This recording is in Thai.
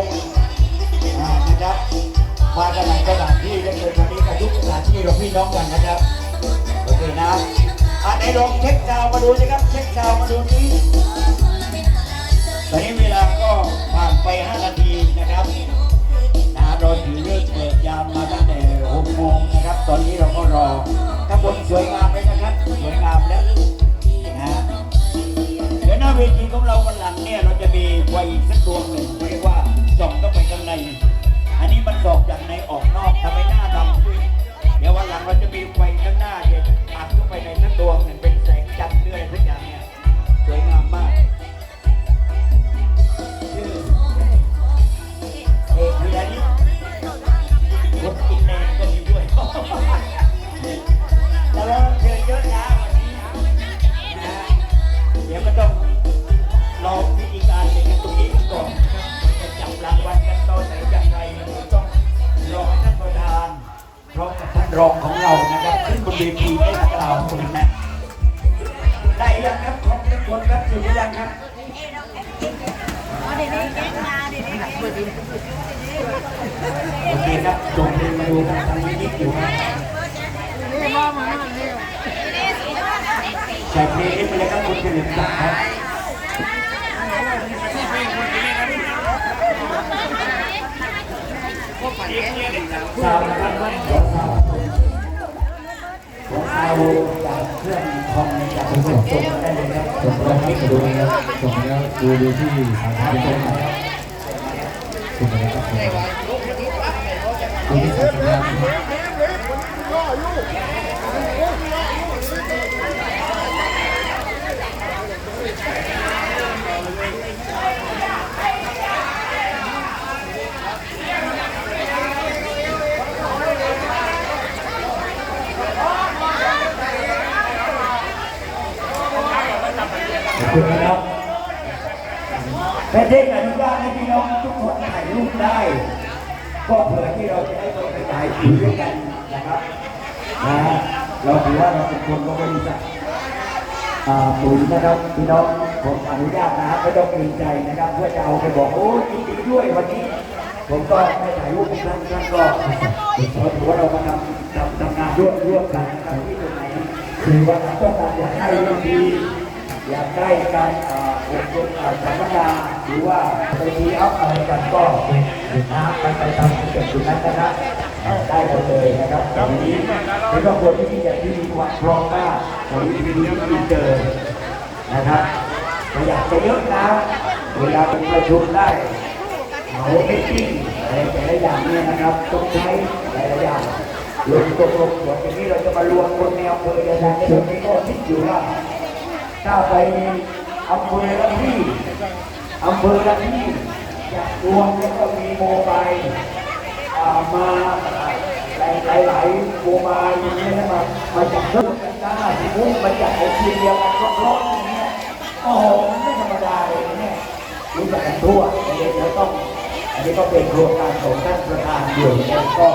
นาวงนะครับมากันหลายสถานที่และเลยวันนี้กับทุกสถานที่เราพี่น้องกันนะครับโอเคนะอ่าไหนลองเช็คดาวมาดูนะครับเช็คดาวมาดูนี้ตอนนี้เวลาก็ผ่านไป5นาทีนะครับนะเราถือเลิกเปิดยามมาตั้งแต่6โมงนะครับ ตอนนี้เราก็รอข้างบนสวยงามเลยนะครับสวยงามแล้วนะเดี๋ยวหน้าเวทีของเราวันหลังเนี่ยเราจะมีไฟสักดวงหนึ่ง นะครับขึ้นบนเวทีได้กล่าวคนนะได้ยังครับขอบคุณครับอยู่หรือยังครับโอเคครับจงเรียนมาดูกันทางนี้นิดอยู่ครับใส่เพลงนี้ไปเลยครับคุณเฉลิมศักดิ์ครับสาวนะครับของ เราอาจากเครื่องคอมจากเครื่งส่งได้เลยครับส่งแล้วครับดูนะครับส่งแล้วดูดูที่สามสิบต้นนะครับส่งไปแล้วครับดูที่สามสิบแล้วนะครับ คุณครับแต่เด็กอนุญาตให้พี่น้องทุกคนถ่ายรูปได้ ก็เผื่อที่เราจะได้ไปถ่ายรูปด้วยกันนะครับนะเราถือว่าเราเป็นคนของบริษัทอ่าปุ๋ยนะครับพี่น้องผมอนุญาตนะไม่ต้องเกรงใจนะครับเพื่อจะเอาไปบอกโอ้ยยินดีด้วยวันนี้ ผมก็ไม่ถ่ายรูปท่านท่านก็ถือว่าเรามาทำทำทำงานร่วมร่วมกันนะครับที่ตรงไหนคือว่าต้องการอยากให้ดี อยากได้การอ่ออบรมสัมมนาหรือว่าไปทีอัพอะไรกันก็หยุดนะไปไปที่เกิดขึ้นนั้นนะครับได้หมดเลยนะครับตรงนี้เป็นครอบครัวที่มีอย่ที่มีความพร้อมมากตรงนี้มีเรื่องอินเตอนะครับไม่อยากจะเยอะนะเวลาเป็นประชุมได้เอาไม่ติ้งอะไรแต่ละอย่างเนี่ยนะครับต้องใช้หลายๆอย่างรวมตกลงส่วนตรงนี้เราจะมารวมคนในอำเภอเดียวกันในตรงนี้ก็คิดอยู่ว่า ถ้าไปอำเภอละที่อำเภอละที่อยากรวมแล้วก็มีโมบายมาหลายหลายหลายโมบายอย่างเงี้ยนะมามาจัดเพิ่มกันได้สมมติมาจัดในทีมเดียวกันร้อนๆอย่างเงี้ยโอ้โหมันไม่ธรรมดาเลยเนี่ยรู้จักกันทั่วเดี๋ยวต้องอันนี้ก็เป็นโครงการของท่านประธานอยู่แล้วก็